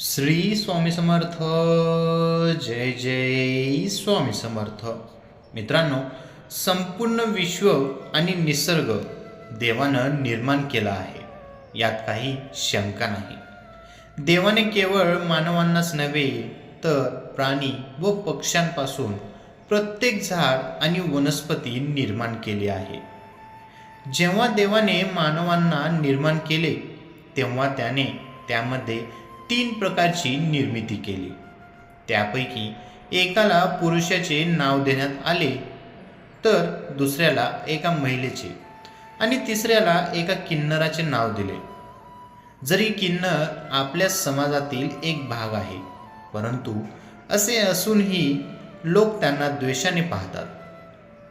श्री स्वामी समर्थ जय जय स्वामी समर्थ. मित्रांनो संपूर्ण विश्व आणि निसर्ग देवानं निर्माण केला आहे. यात काही शंका नाही. देवाने केवळ मानवांनाच नव्हे तर प्राणी व पक्ष्यांपासून प्रत्येक झाड आणि वनस्पती निर्माण केली आहे. जेव्हा देवाने मानवांना निर्माण केले तेव्हा त्याने त्यामध्ये तीन प्रकारची निर्मिती केली. त्यापैकी एकाला पुरुषाचे नाव देण्यात आले तर दुसऱ्याला एका महिलेचे आणि तिसऱ्याला एका किन्नराचे नाव दिले. जरी किन्नर आपल्या समाजातील एक भाग आहे परंतु असे असूनही लोक त्यांना द्वेषाने पाहतात.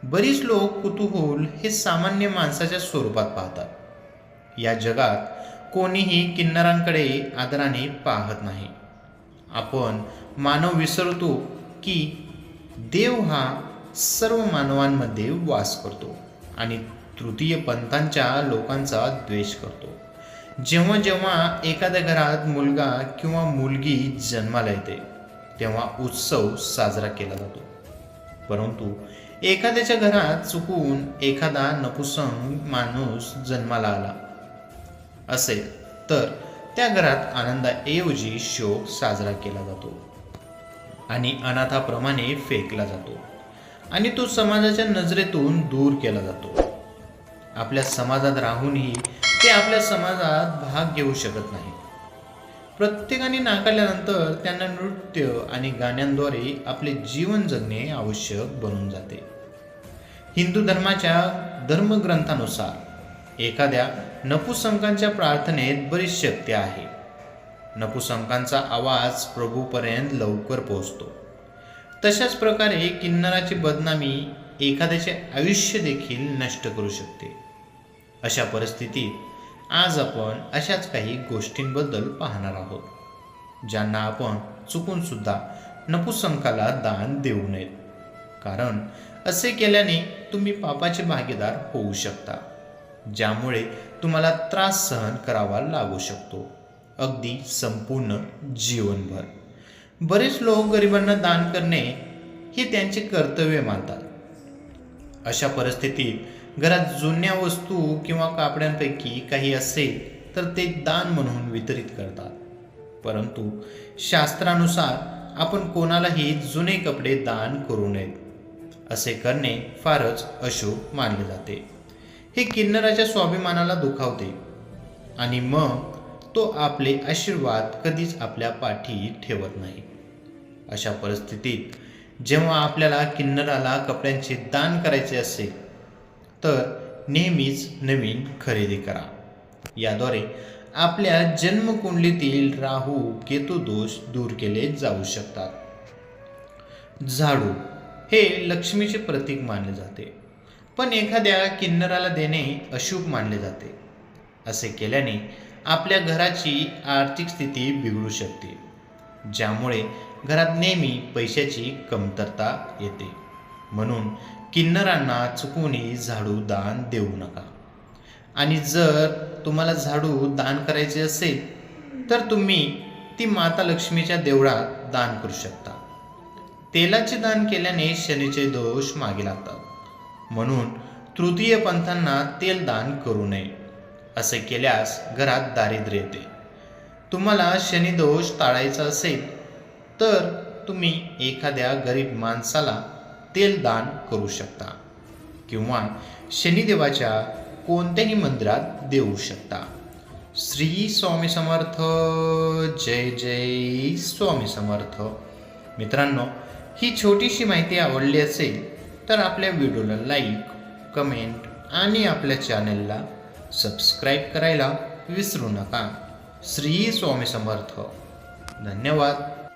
बरीच लोक कुतूहल हे सामान्य माणसाच्या स्वरूपात पाहतात. या जगात कोणीही किन्नरांकडे आदराने पाहत नाही. आपण मानव विसरतो की देव हा सर्व मानवांमध्ये वास करतो आणि तृतीय पंथांच्या लोकांचा द्वेष करतो. जेव्हा जेव्हा एखाद्या घरात मुलगा किंवा मुलगी जन्माला येते तेव्हा उत्सव साजरा केला जातो. परंतु एखाद्याच्या घरात चुकून एखादा नपुसंग माणूस जन्माला आला असेल. तर त्या घरात आनंदाऐवजी शोक साजरा केला जातो आणि अनाथाप्रमाणे फेकला जातो आणि तो समाजाच्या नजरेतून दूर केला जातो. आपल्या समाजात राहूनही ते आपल्या समाजात भाग घेऊ शकत नाही. प्रत्येकाने नाकारल्यानंतर त्यांना नृत्य आणि गाण्यांद्वारे आपले जीवन जगणे आवश्यक बनून जाते. हिंदू धर्माच्या धर्मग्रंथानुसार एखाद्या नपुसंकांच्या प्रार्थनेत बरीच शक्ती आहे. नपुसंकांचा आवाज प्रभूपर्यंत लवकर पोहोचतो. तशाच प्रकारे किन्नराची बदनामी एखाद्याचे आयुष्य देखील नष्ट करू शकते. अशा परिस्थितीत आज आपण अशाच काही गोष्टींबद्दल पाहणार आहोत ज्यांना आपण चुकून सुद्धा नपुसंकाला दान देऊ नयेत. कारण असे केल्याने तुम्ही पापाचे भागीदार होऊ शकता. ज्यामुळे तुम्हाला त्रास सहन करावा लागू शकतो. अगदी संपूर्ण जीवनभर. बरेच लोक गरिबांना दान करणे हे त्यांचे कर्तव्य मानतात. अशा परिस्थितीत घरात जुन्या वस्तू किंवा कापड्यांपैकी काही असेल तर ते दान म्हणून वितरित करतात. परंतु शास्त्रानुसार आपण कोणालाही जुने कपडे दान करू नयेत. असे करणे फारच अशुभ मानले जाते. हे किन्नराच्या स्वाभिमानाला दुखावते. आणि मग तो आपले आशीर्वाद कधीच आपल्या पाठी ठेवत नाही. अशा परिस्थितीत जेव्हा आपल्याला किन्नराला कपड्यांचे दान करायचे असेल तर नेहमीच नवीन खरेदी करा. याद्वारे आपल्या जन्मकुंडलीतील राहू केतू दोष दूर केले जाऊ शकतात. झाडू हे लक्ष्मीचे प्रतीक मानले जाते. पण एखाद्या किन्नराला देणे अशुभ मानले जाते. असे केल्याने आपल्या घराची आर्थिक स्थिती बिघडू शकते ज्यामुळे घरात नेहमी पैशाची कमतरता येते. म्हणून किन्नरांना चुकूनही झाडू दान देऊ नका. आणि जर तुम्हाला झाडू दान करायचे असेल तर तुम्ही ती माता लक्ष्मीच्या देवळात दान करू शकता. तेलाचे दान केल्याने शनीचे दोष मागे लागतात. म्हणून तृतीय पंथांना तेल दान करू नये असे केल्यास घरात दारिद्र्य येते. तुम्हाला शनिदोष टाळायचा असेल तर तुम्ही एखाद्या गरीब माणसाला तेल दान करू शकता किंवा शनिदेवाच्या कोणत्याही मंदिरात देऊ शकता. श्री स्वामी समर्थ. जय जय स्वामी समर्थ. मित्रांनो ही छोटीशी माहिती आवडली असेल तर आपल्या व्हिडिओला लाईक कमेंट आणि आपल्या चॅनलला सबस्क्राईब करायला विसरू नका. श्री स्वामी समर्थ. धन्यवाद.